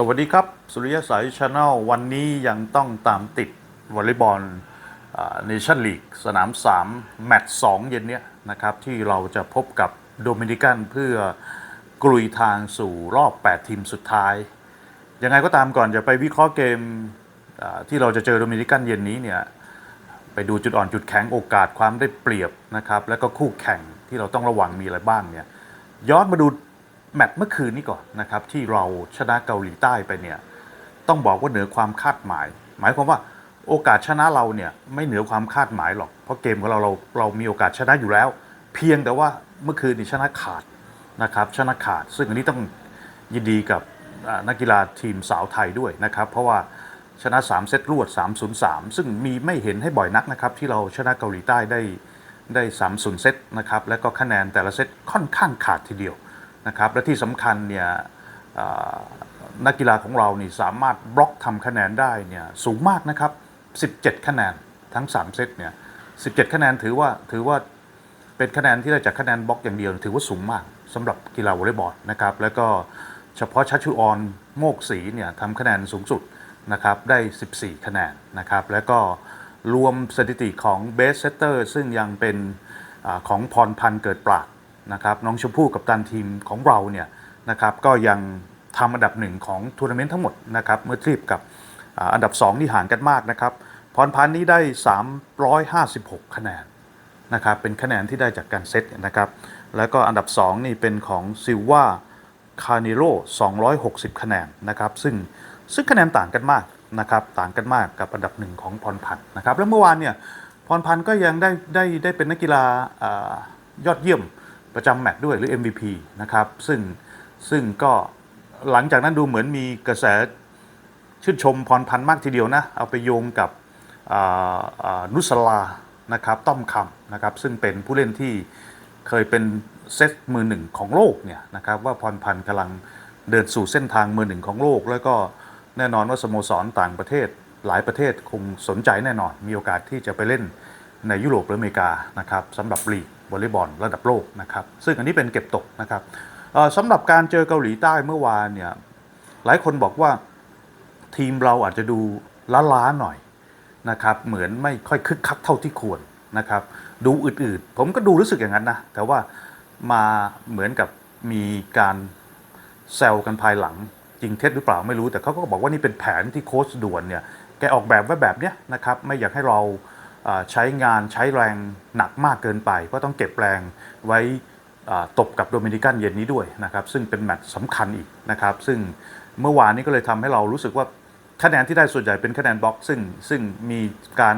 สวัสดีครับ สุริยสายชาแนลวันนี้ยังต้องตามติดวอลเลย์บอลเนชั่นลีกสนาม 3 แมตช์2เย็นเนี้ยนะครับ ที่เราจะพบกับโดมินิกันเพื่อกลุยทางสู่รอบ 8 ทีมสุดท้าย ยังไงก็ตามก่อนจะไปวิเคราะห์เกมที่เราจะเจอโดมินิกันเย็นนี้เนี่ย ไปดูจุดอ่อนจุดแข็งโอกาสความได้เปรียบนะครับ แล้วก็คู่แข่งที่เราต้องระวังมีอะไรบ้างเนี่ยย้อนมาดู แมตช์เมื่อคืนนี้ก่อนนะครับที่เราชนะเกาหลีใต้ไปเนี่ยต้องบอกว่าเหนือความคาดหมาย หมายความว่าโอกาสชนะเราเนี่ยไม่เหนือความคาดหมายหรอก เพราะเกมของเราเราเรามีโอกาสชนะอยู่แล้ว เพียงแต่ว่าเมื่อคืนนี่ชนะขาดนะครับชนะขาด ซึ่งอันนี้ต้องยินดีกับนักกีฬาทีมสาวไทยด้วยนะครับ เพราะว่าชนะ 3 เซตรวด 3-0-3 ซึ่งมีไม่เห็นให้บ่อยนักนะครับ ที่เราชนะเกาหลีใต้ได้ได้ 3-0 เซตนะครับ แล้วก็คะแนนแต่ละเซตค่อนข้างขาดทีเดียว นะครับและที่สำคัญเนี่ยนักกีฬาของเรานี่สามารถบล็อกทำคะแนนได้เนี่ยสูงมากนะครับ 17 คะแนนทั้ง 3 เซตเนี่ย 17 คะแนนถือว่าถือว่าเป็นคะแนนที่ได้จากคะแนนบล็อกอย่างเดียว ถือว่าสูงมากสำหรับกีฬาวอลเลย์บอลนะครับแล้วก็เฉพาะชัชชุออนโมกศรีเนี่ยทำคะแนนสูงสุดนะครับได้ 14 คะแนนนะครับแล้วก็รวมสถิติของเบสเซตเตอร์ซึ่งยังเป็นอของพรพันธ์เกิดปราด นะครับน้องชมพู่กับตันทีมของเราเนี่ยนะครับก็ยังทำอันดับหนึ่งของทัวร์นาเมนต์ทั้งหมดนะครับเมื่อเทียบกับอันดับ 2 ที่ห่างกันมากนะครับพรพันธ์นี้ได้ 356 คะแนนนะครับเป็นคะแนนที่ได้จากการเซตนะครับแล้วก็อันดับ 2 นี่เป็นของซิลวาคาเนโร260 คะแนนนะครับซึ่งซึ่งคะแนนต่างกันมากนะครับต่างกันมากกับอันดับหนึ่งของพรพันธ์นะครับแล้วเมื่อวานเนี่ยพรพันธ์ก็ยังได้ได้ได้เป็นนักกีฬาอายอดเยี่ยม ประจำแมตช์ด้วยหรือ MVP นะครับซึ่งซึ่งก็หลังจากนั้นดูเหมือนมีกระแสชื่นชมพรพันธ์มากทีเดียวนะ เอาไปโยงกับนุสลานะครับต้อมคำนะครับซึ่งเป็นผู้เล่นที่เคยเป็นเซตมือหนึ่งของโลกเนี่ยนะครับว่าพรพันธ์กำลังเดินสู่เส้นทางมือหนึ่งของโลก แล้วก็แน่นอนว่าสโมสรต่างประเทศหลายประเทศคงสนใจแน่นอน มีโอกาสที่จะไปเล่นในยุโรปหรืออเมริกานะครับสำหรับลีก วอลเลย์บอลระดับโลกนะครับ ซึ่งอันนี้เป็นเก็บตกนะครับสำหรับการเจอเกาหลีใต้เมื่อวานเนี่ยหลายคนบอกว่าทีมเราอาจจะดูล้าๆหน่อยนะครับ เหมือนไม่ค่อยคึกคักเท่าที่ควรนะครับ ดูอืดๆผมก็ดูรู้สึกอย่างนั้นนะแต่ว่ามาเหมือนกับมีการแซวกันภายหลังจริงเท็จหรือเปล่าไม่รู้แต่เขาก็บอกว่านี่เป็นแผนที่โค้ชด่วนเนี่ยแกออกแบบไว้แบบเนี้ยนะครับไม่อยากให้เรา ใช้งานใช้แรงหนักมากเกินไป ก็ต้องเก็บแรงไว้ตบกับโดมินิกันเย็นนี้ด้วยนะครับ ซึ่งเป็นแมตช์สำคัญอีกนะครับ ซึ่งเมื่อวานนี้ก็เลยทำให้เรารู้สึกว่าคะแนนที่ได้ส่วนใหญ่เป็นคะแนนบล็อก ซึ่งซึ่งมีการ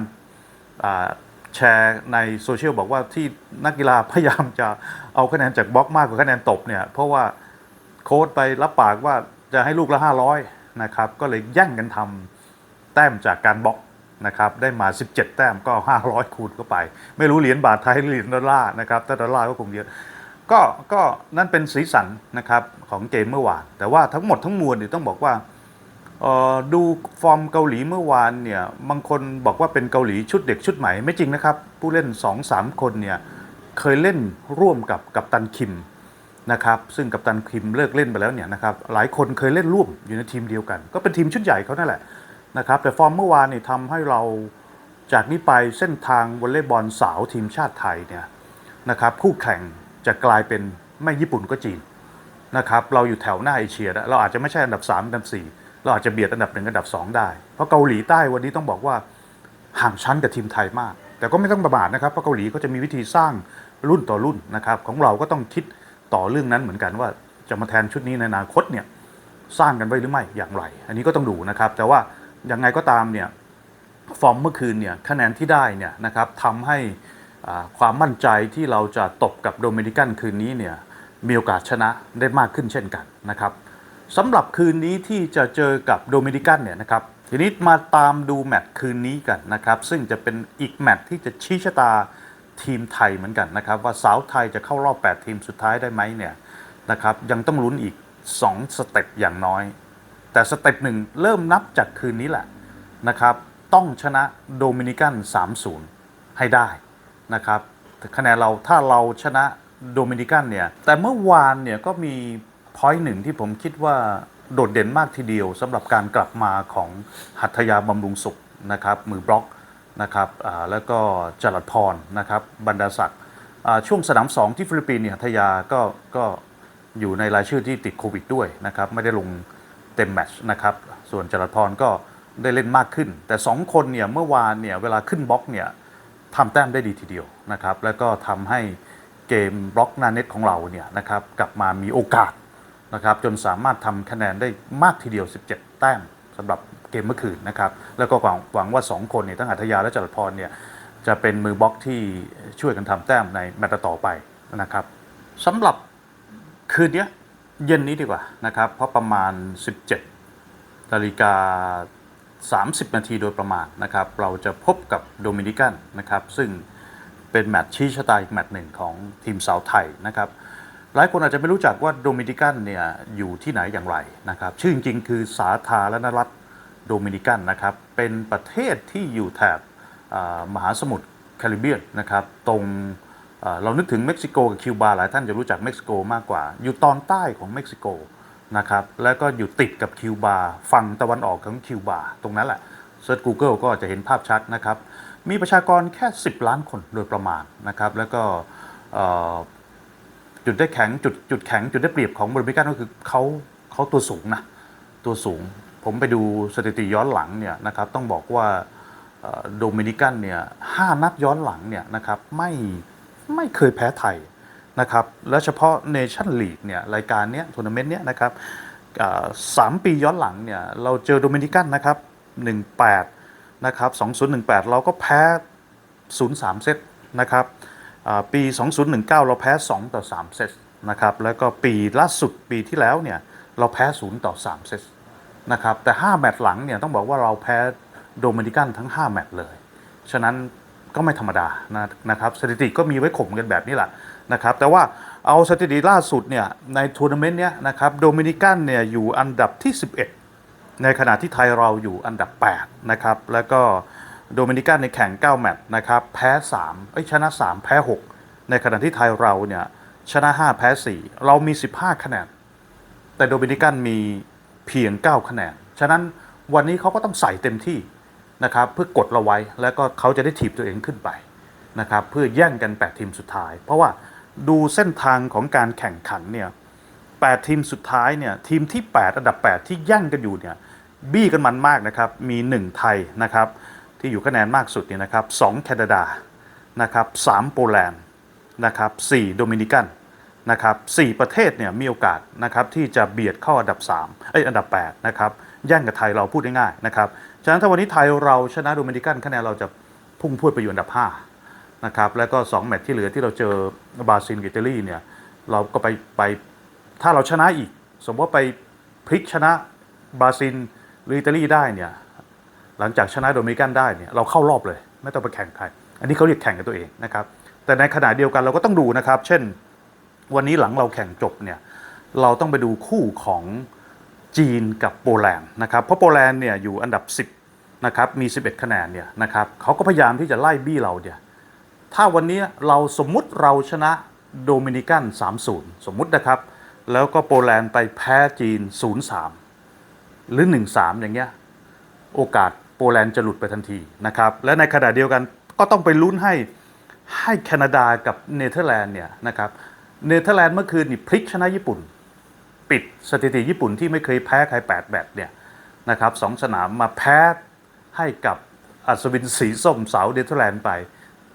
แชร์ในโซเชียลบอกว่าที่นักกีฬาพยายามจะเอาคะแนนจากบล็อกมากกว่าคะแนนตบเนี่ย เพราะว่าโค้ดไปรับปากว่าจะให้ลูกละ 500 นะครับ ก็เลยแย่งกันทำแต้มจากการบล็อก นะครับได้มา 17 แต้มก็ 500 คูณเข้าไป ไม่รู้เหรียญบาทไทยหรือเหรียญดอลลาร์นะครับถ้าดอลลาร์ก็คงเยอะก็ก็นั่นเป็นสีสันนะครับของเกมเมื่อวาน แต่ว่าทั้งหมดทั้งมวลเนี่ยต้องบอกว่าดูฟอร์มเกาหลีเมื่อวานเนี่ยบางคนบอกว่าเป็นเกาหลีชุดเด็กชุดใหม่ไม่จริงนะครับ ผู้เล่น 2-3 คนเนี่ยเคยเล่นร่วมกับกัปตันคิมนะครับซึ่งกัปตันคิมเลิกเล่นไปแล้วเนี่ยนะครับหลายคนเคยเล่นร่วมอยู่ในทีมเดียวกัน ก็เป็นทีมชุดใหญ่เขานั่นแหละ นะครับ แต่ฟอร์มเมื่อวานนี่ทำให้เราจากนี้ไปเส้นทางวอลเลย์บอลสาวทีมชาติไทยเนี่ยนะครับคู่แข่งจะกลายเป็นไม่ญี่ปุ่นก็จีนนะครับเราอยู่แถวหน้าเอเชียแล้วเราอาจจะไม่ใช่อันดับ 3 อันดับ 4 เราอาจจะเบียดอันดับหนึ่งอันดับ 2 ได้ เพราะเกาหลีใต้วันนี้ต้องบอกว่าห่างชั้นกับทีมไทยมาก แต่ก็ไม่ต้องประมาทนะครับเพราะเกาหลีก็จะมีวิธีสร้างรุ่นต่อรุ่นนะครับของเราก็ต้องคิดต่อเรื่องนั้นเหมือนกันว่าจะมาแทนชุดนี้ในอนาคตเนี่ยสร้างกันไว้หรือไม่อย่างไร อันนี้ก็ต้องดูนะครับแต่ว่า ยังไงก็ตามเนี่ยฟอร์มเมื่อคืนเนี่ยคะแนนที่ได้เนี่ยนะครับทำให้ความมั่นใจที่เราจะตบกับโดมินิกันคืนนี้เนี่ยมีโอกาสชนะได้มากขึ้นเช่นกันนะครับสำหรับคืนนี้ที่จะเจอกับโดมินิกันเนี่ยนะครับทีนี้มาตามดูแมตช์คืนนี้กันนะครับ ซึ่งจะเป็นอีกแมตช์ที่จะชี้ชะตาทีมไทยเหมือนกันนะครับ ว่าสาวไทยจะเข้ารอบ 8 ทีมสุดท้ายได้ไหมเนี่ยนะครับยังต้องลุ้นอีก 2 สเต็ปอย่างน้อย แต่สเต็ปหนึ่งเริ่มนับจากคืนนี้แหละนะครับ ต้องชนะโดมินิกัน 3-0 ให้ได้นะครับคะแนนเราถ้าเราชนะโดมินิกันเนี่ย แต่เมื่อวานเนี่ยก็มีพอยต์หนึ่งที่ผมคิดว่าโดดเด่นมากทีเดียวสำหรับการกลับมาของหัตถยาบำรุงสุขนะครับ มือบล็อกนะครับแล้วก็จรัดพรนะครับบรรดาศักดิ์ช่วงสนาม2ที่ฟิลิปปินส์เนี่ยหัตถยาก็ก็อยู่ในรายชื่อที่ติดโควิดด้วยนะครับ ไม่ได้ลง เต็มแมตช์นะครับ ส่วนจรัพรก็ได้เล่นมากขึ้น แต่ 2 คนเนี่ยเมื่อวานเนี่ยเวลาขึ้นบล็อกเนี่ยทำแต้มได้ดีทีเดียวนะครับ แล้วก็ทำให้เกมบล็อกหน้าเน็ตของเราเนี่ยนะครับกลับมามีโอกาสนะครับจนสามารถทำคะแนนได้มากทีเดียว 17 แต้มสำหรับเกมเมื่อคืนนะครับแล้วก็หวังหวังว่า 2 คนเนี่ยทั้งอัธยาและจรัพรเนี่ยจะเป็นมือบล็อกที่ช่วยกันทำแต้มในแมตช์ต่อไปนะครับสำหรับคืนนี้ เย็นนี้ดีกว่านะครับ เพราะประมาณ 17นาฬิกา 30 นาทีโดยประมาณนะครับ เราจะพบกับโดมินิกันนะครับ ซึ่งเป็นแมตช์ชี้ชะตาอีกแมตช์หนึ่งของทีมสาวไทยนะครับ หลายคนอาจจะไม่รู้จักว่าโดมินิกันเนี่ยอยู่ที่ไหนอย่างไรนะครับ ชื่อจริงๆคือสาธารณรัฐโดมินิกันนะครับ เป็นประเทศที่อยู่แถบมหาสมุทรแคริบเบียนนะครับ ตรง เรานึกถึงเม็กซิโกกับคิวบาหลายท่านจะรู้จักเม็กซิโกมากกว่า อยู่ตอนใต้ของเม็กซิโกนะครับแล้วก็อยู่ติดกับคิวบาฝั่งตะวันออกของคิวบาตรงนั้นแหละเซิร์ช Google ก็จะเห็นภาพชัดนะครับ มีประชากรแค่ 10 ล้านคนโดยประมาณนะครับแล้วก็จุดได้แข็งจุดจุดแข็งจุดได้เปรียบของบริกันก็คือเขาเขาตัวสูงนะตัวสูง ผมไปดูสถิติย้อนหลังเนี่ยนะครับต้องบอกว่าโดมินิกันเนี่ยห้านัดย้อนหลังเนี่ยนะครับไม่ ไม่เคยแพ้ไทยนะครับและเฉพาะเนชั่นลีกเนี่ยรายการเนี้ยทัวร์นาเมนต์เนี้ยนะครับสามปีย้อนหลังเนี่ยเราเจอโดมินิกันนะครับ 18 นะครับ 2018 เราก็แพ้ 0-3 เซตนะครับอ่าปี 2019 เราแพ้ 2 ต่อ 3 เซตนะครับแล้วก็ปีล่าสุดปีที่แล้วเนี่ยเราแพ้ 0 ต่อ 3 เซตนะครับแต่ 5 แมตช์หลังเนี่ยต้องบอกว่าเราแพ้โดมินิกันทั้ง 5 แมตช์เลย ฉะนั้น ก็ไม่ธรรมดานะนะครับสถิติก็มีไว้ข่มกันแบบนี้แหละนะครับแต่ว่าเอาสถิติล่าสุดเนี่ยในทัวร์นาเมนต์เนี้ยนะครับโดมินิกันเนี่ยอยู่อันดับที่ 11 ในขณะที่ไทยเราอยู่อันดับ 8 นะครับ แล้วก็โดมินิกันในแข่ง 9 แมตช์นะครับแพ้3เอ้ยชนะ 3 แพ้ 6 ในขณะที่ไทยเราเนี่ยชนะ 5 แพ้ 4 เรามี 15 คะแนน แต่โดมินิกันมีเพียง 9 คะแนน ฉะนั้นวันนี้เขาก็ต้องใส่เต็มที่ นะครับเพื่อกดเราไว้แล้วก็เขาจะได้ถีบตัวเองขึ้นไปนะครับเพื่อแย่งกัน 8 ทีมสุดท้าย เพราะว่าดูเส้นทางของการแข่งขันเนี่ย8ทีมสุดท้ายเนี่ยทีมที่ 8 อันดับ 8 ที่แย่งกันอยู่เนี่ยบี้กันมันมากนะครับ มี 1 ไทยนะครับที่อยู่คะแนนมากสุดเนี่ยนะครับ2แคนาดานะครับ3โปแลนด์นะครับ4โดมินิกันนะครับ4ประเทศเนี่ยมีโอกาสนะครับที่จะเบียดเข้าอันดับ3เอ้ยอันดับ8นะครับแย่งกับไทยเราพูดง่ายๆนะครับ ฉะนั้นถ้าวันนี้ไทยเราชนะโดมินิกันคะแนนเราจะพุ่งพรวดไปอยู่อันดับ5นะครับแล้วก็ 2 แมตช์ที่เหลือที่เราเจอบราซิลกับอิตาลีเนี่ยเราก็ไปไปถ้าเราชนะอีก สมมติว่าไปพลิกชนะบราซิลหรืออิตาลีได้เนี่ยหลังจากชนะโดมินิกันได้เนี่ยเราเข้ารอบเลย ไม่ต้องไปแข่งใคร อันนี้เขาเรียกแข่งกับตัวเองนะครับแต่ในขณะเดียวกันเราก็ต้องดูนะครับ เช่นวันนี้หลังเราแข่งจบเนี่ยเราต้องไปดูคู่ของ จีนกับโปแลนด์นะครับเพราะโปแลนด์เนี่ยอยู่อันดับ 10นะครับมี 11 คะแนนเนี่ยนะครับเขาก็พยายามที่จะไล่บี้เราเนี่ยถ้าวันนี้เราสมมุติเราชนะโดมินิกัน 3-0 สมมุตินะครับ แล้วก็โปแลนด์ไปแพ้จีน 0-3 หรือ 1-3 อย่างเงี้ยโอกาสโปแลนด์จะหลุดไปทันทีนะครับและในขณะเดียวกันก็ต้องไปลุ้นให้ให้แคนาดากับเนเธอร์แลนด์เนี่ยนะครับเนเธอร์แลนด์เมื่อคืนนี่พลิกชนะญี่ปุ่น ปิดสถิติญี่ปุ่นที่ไม่เคยแพ้ใคร8แบบเนี่ยนะครับสองสนามมาแพ้ให้กับอัศวินสีส้มเสาเนเธอร์แลนด์ไป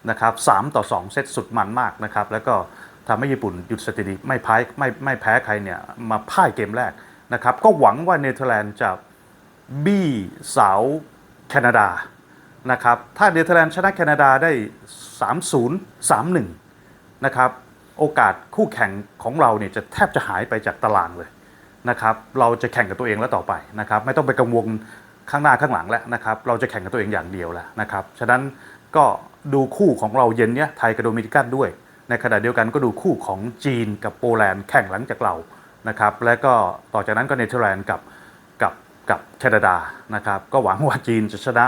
นะครับสามต่อ 2 เซตสุดมันมากนะครับ แล้วก็ทำให้ญี่ปุ่นหยุดสถิติไม่แพ้ไม่ไม่แพ้ใครเนี่ยมาพ่ายเกมแรกนะครับ ก็หวังว่าเนเธอร์แลนด์จะบี้เสาแคนาดานะครับ ถ้าเนเธอร์แลนด์ชนะแคนาดาได้ 3-0 3-1 นะครับ โอกาสคู่แข่งของเราเนี่ยจะแทบจะหายไปจากตารางเลยนะครับเราจะแข่งกับตัวเองแล้วต่อไปนะครับไม่ต้องไปกังวลข้างหน้าข้างหลังแล้วนะครับเราจะแข่งกับตัวเองอย่างเดียวแล้วนะครับฉะนั้นก็ดูคู่ของเราเย็นเนี้ยไทยกับโดมินิกันด้วย ในขณะเดียวกันก็ดูคู่ของจีนกับโปแลนด์แข่งหลังจากเรานะครับและก็ต่อจากนั้นก็เนเธอร์แลนด์กับกับกับแคนาดานะครับก็หวังว่าจีนจะชนะ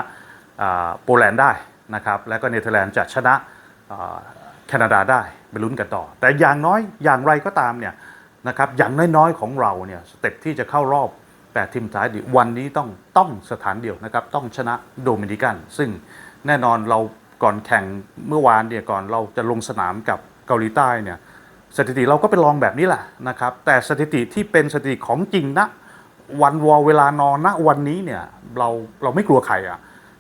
โปแลนด์ได้นะครับและก็เนเธอร์แลนด์จะชนะแคนาดาได้ ไปลุ้นกันต่อ แต่อย่างน้อยอย่างไรก็ตามเนี่ยนะครับอย่างน้อยๆของเราเนี่ยสเต็ปที่จะเข้ารอบ8ทีมสุดท้ายดิวันนี้ต้องต้องสถานเดียวนะครับต้องชนะโดมินิกัน ซึ่งแน่นอนเราก่อนแข่งเมื่อวานเนี่ยก่อนเราจะลงสนามกับเกาหลีใต้เนี่ยสถิติเราก็เป็นรองแบบนี้แหละนะครับแต่สถิติที่เป็นสถิติของจริงนะวันวอลเวลานอนณวันนี้เนี่ยเราเราไม่กลัวใครอะ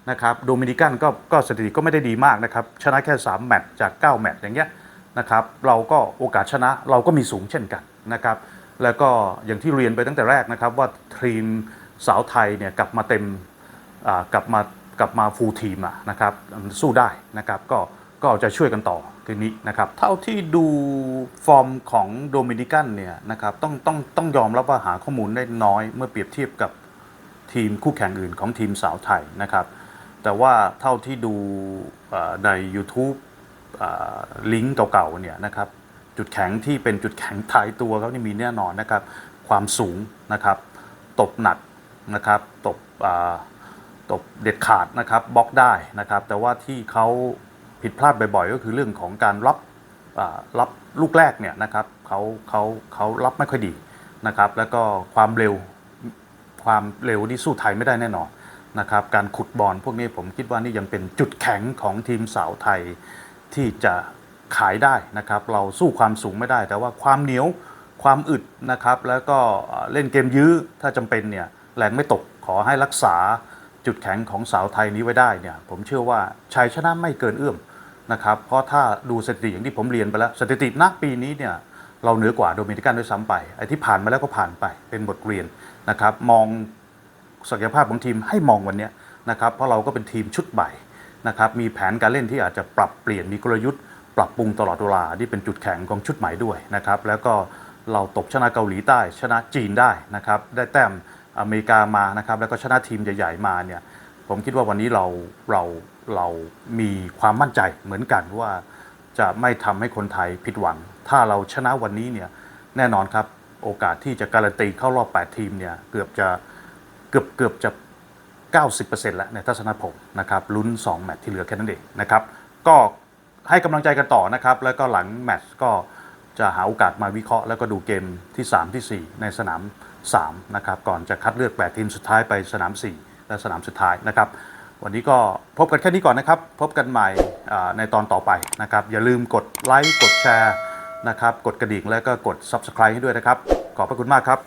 นะครับโดมินิกันก็ก็สถิติก็ไม่ได้ดีมากนะครับชนะแค่ 3 แมตช์จาก 9 แมตช์อย่างเงี้ย นะครับเราก็โอกาสชนะเราก็มีสูงเช่นกันนะครับแล้วก็อย่างที่เรียนไปตั้งแต่แรกนะครับว่าทีมสาวไทยเนี่ยกลับมาเต็มกลับมากลับมาฟูลทีมอะนะครับสู้ได้นะครับก็ก็จะช่วยกันต่อทีนี้นะครับเท่าที่ดูฟอร์มของโดมินิกันเนี่ยนะครับต้องต้องต้องยอมรับว่าหาข้อมูลได้น้อยเมื่อเปรียบเทียบกับทีมคู่แข่งอื่นของทีมสาวไทยนะครับแต่ว่าเท่าที่ดูใน YouTube ลิงก์เก่าๆเนี่ยนะครับจุดแข็งที่เป็นจุดแข็งทายตัวเขานี่มีแน่นอนนะครับ ความสูงนะครับ ตบหนักนะครับตบตบเด็ดขาดนะครับบล็อกได้นะครับ แต่ว่าที่เขาผิดพลาดบ่อยๆ ก็คือเรื่องของการรับรับลูกแรกเนี่ยนะครับเขาเขาเขารับไม่ค่อยดีนะครับ แล้วก็ความเร็วความเร็วที่สู้ไทยไม่ได้แน่นอนนะครับ การขุดบอลพวกนี้ผมคิดว่านี่ยังเป็นจุดแข็งของทีมสาวไทย ที่จะขายได้นะครับ เราสู้ความสูงไม่ได้ แต่ว่าความเหนียวความอึดนะครับ แล้วก็เล่นเกมยื้อถ้าจำเป็นเนี่ยแรงไม่ตกขอให้รักษาจุดแข็งของสาวไทยนี้ไว้ได้เนี่ยผมเชื่อว่าชัยชนะไม่เกินเอื้อมนะครับเพราะถ้าดูสถิติอย่างที่ผมเรียนไปแล้วสถิติณปีนี้เนี่ยเราเหนือกว่าโดมินิกันด้วยซ้ำไปไอ้ที่ผ่านมาแล้วก็ผ่านไปเป็นบทเรียนนะครับ มองศักยภาพของทีมให้มองวันนี้นะครับ เพราะเราก็เป็นทีมชุดใหม่ นะครับมีแผนการเล่นที่อาจจะปรับเปลี่ยนมีกลยุทธ์ ปรับปรุงตลอดเวลาที่เป็นจุดแข็งของชุดใหม่ด้วยนะครับแล้วก็เราตบชนะเกาหลีใต้ ชนะจีนได้นะครับได้แต้มอเมริกามานะครับแล้วก็ชนะทีมใหญ่ๆมาเนี่ยผมคิดว่าวันนี้เราเราเรามีความมั่นใจเหมือนกันว่าจะไม่ทำให้คนไทยผิดหวัง ถ้าเราชนะวันนี้เนี่ยแน่นอนครับโอกาสที่จะการันตีเข้ารอบ 8 ทีมเนี่ยเกือบจะเกือบเกือบจะ 90%แล้วในทัศนผมนะครับลุ้น 2 แมตช์ที่เหลือแค่นั้นเองนะครับก็ให้กำลังใจกันต่อนะครับ แล้วก็หลังแมตช์ก็จะหาโอกาสมาวิเคราะห์แล้วก็ดูเกมที่ 3 ที่ 4 ในสนาม 3 นะครับ ก่อนจะคัดเลือก 8 ทีมสุดท้ายไปสนาม 4 และสนามสุดท้ายนะครับ วันนี้ก็พบกันแค่นี้ก่อนนะครับ พบกันใหม่ในตอนต่อไปนะครับ อย่าลืมกดไลค์กดแชร์นะครับ กดกระดิ่งแล้วก็กด Subscribe ให้ด้วยนะครับ ขอบพระคุณมากครับ